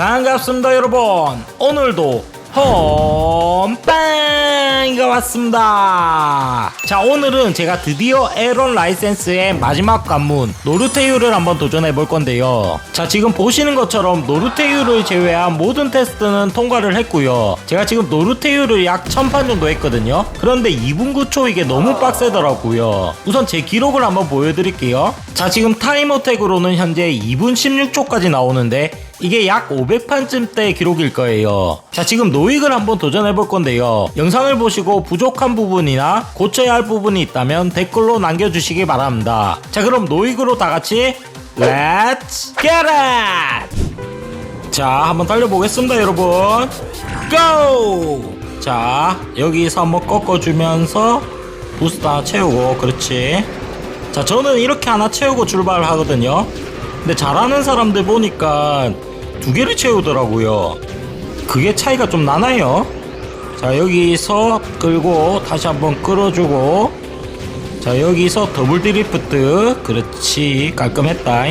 반갑습니다 여러분. 오늘도 홈빵이가 왔습니다. 자 오늘은 제가 드디어 에런 라이센스의 마지막 관문 노르테유를 한번 도전해 볼 건데요. 자 지금 보시는 것처럼 노르테유를 제외한 모든 테스트는 통과를 했고요. 제가 지금 노르테유를 약 1000판 정도 했거든요. 그런데 2분 9초 이게 너무 빡세더라고요. 우선 제 기록을 한번 보여드릴게요. 자 지금 타이머 택으로는 현재 2분 16초까지 나오는데 이게 약 500판쯤 때 기록일 거예요. 자, 지금 노익을 한번 도전해 볼 건데요. 영상을 보시고 부족한 부분이나 고쳐야 할 부분이 있다면 댓글로 남겨주시기 바랍니다. 자, 그럼 노익으로 다 같이 Let's! 자, 한번 달려보겠습니다, 여러분. Go! 자, 여기서 한번 꺾어주면서 부스터 채우고, 그렇지. 자, 저는 이렇게 하나 채우고 출발을 하거든요. 근데 잘하는 사람들 보니까 두 개를 채우더라고요. 그게 차이가 좀 나나요? 자, 여기서 끌고 다시 한번 끌어주고 자, 여기서 더블 드리프트. 그렇지. 깔끔했다.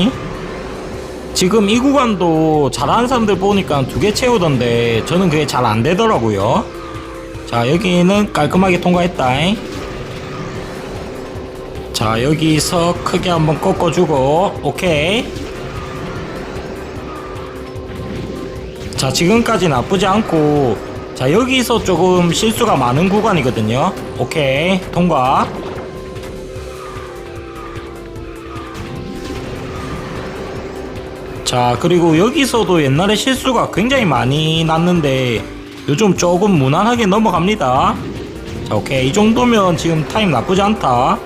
지금 이 구간도 잘하는 사람들 보니까 두 개 채우던데 저는 그게 잘 안 되더라고요. 자, 여기는 깔끔하게 통과했다. 자 여기서 크게 한번 꺾어주고 오케이 자 지금까지 나쁘지 않고 자 여기서 조금 실수가 많은 구간이거든요. 오케이 통과. 자 그리고 여기서도 옛날에 실수가 굉장히 많이 났는데 요즘 조금 무난하게 넘어갑니다. 자 오케이 이 정도면 지금 타임 나쁘지 않다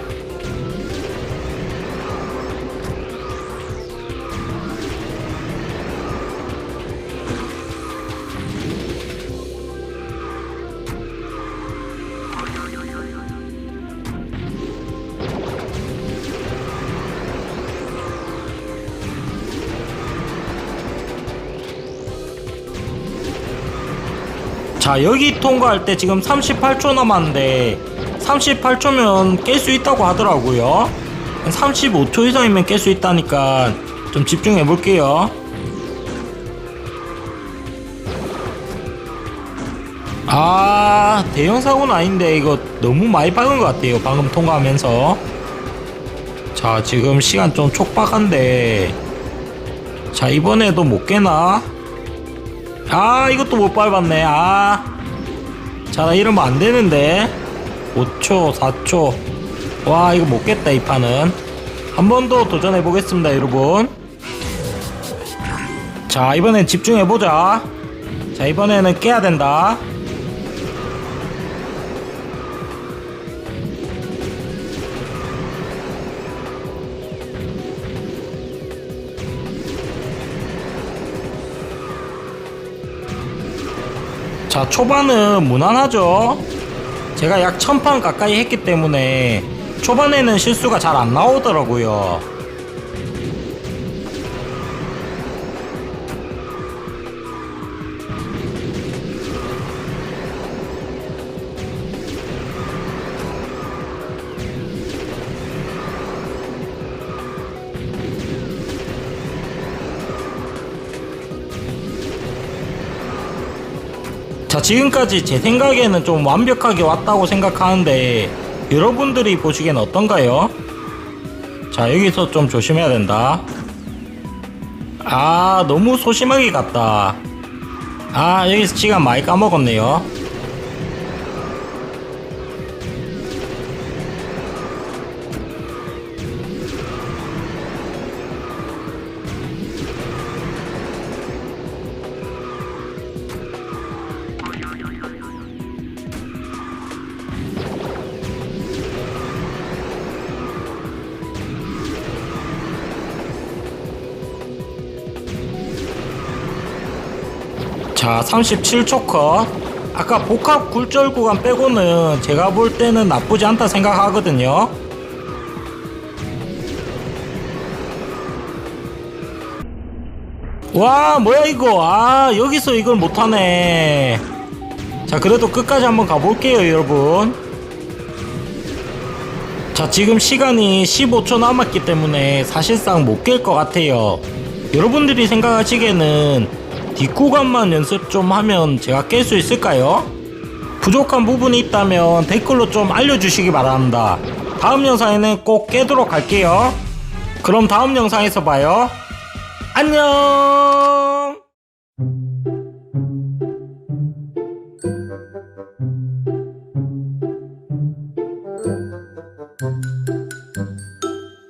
자 여기 통과할 때 지금 38초 남았는데 38초면 깰 수 있다고 하더라고요. 35초 이상이면 깰 수 있다니까 좀 집중해 볼게요. 아 대형 사고는 아닌데 이거 너무 많이 박은 것 같아요 방금 통과하면서. 자 지금 시간 좀 촉박한데. 자 이번에도 못 깨나 아 이것도 못 밟았네. 아자 나 이러면 안 되는데. 5초 4초. 와 이거 못 깼다 이 판은. 한 번 더 도전해 보겠습니다 여러분. 자 이번엔 집중해 보자. 자 이번에는 깨야 된다 자 초반은 무난하죠. 제가 약 천판 가까이 했기 때문에 초반에는 실수가 잘 안 나오더라고요 자 지금까지 제 생각에는 좀 완벽하게 왔다고 생각하는데 여러분들이 보시기엔 어떤가요? 자 여기서 좀 조심해야 된다. 아 너무 소심하게 갔다. 아 여기서 시간 많이 까먹었네요 자 37초 컷. 아까 복합 굴절 구간 빼고는 제가 볼 때는 나쁘지 않다 생각하거든요. 와 뭐야 이거? 아 여기서 이걸 못하네. 자 그래도 끝까지 한번 가볼게요 여러분. 자 지금 시간이 15초 남았기 때문에 사실상 못 깰 것 같아요. 여러분들이 생각하시기에는 뒷구간만 연습 좀 하면 제가 깰 수 있을까요? 부족한 부분이 있다면 댓글로 좀 알려주시기 바랍니다. 다음 영상에는 꼭 깨도록 할게요. 그럼 다음 영상에서 봐요. 안녕!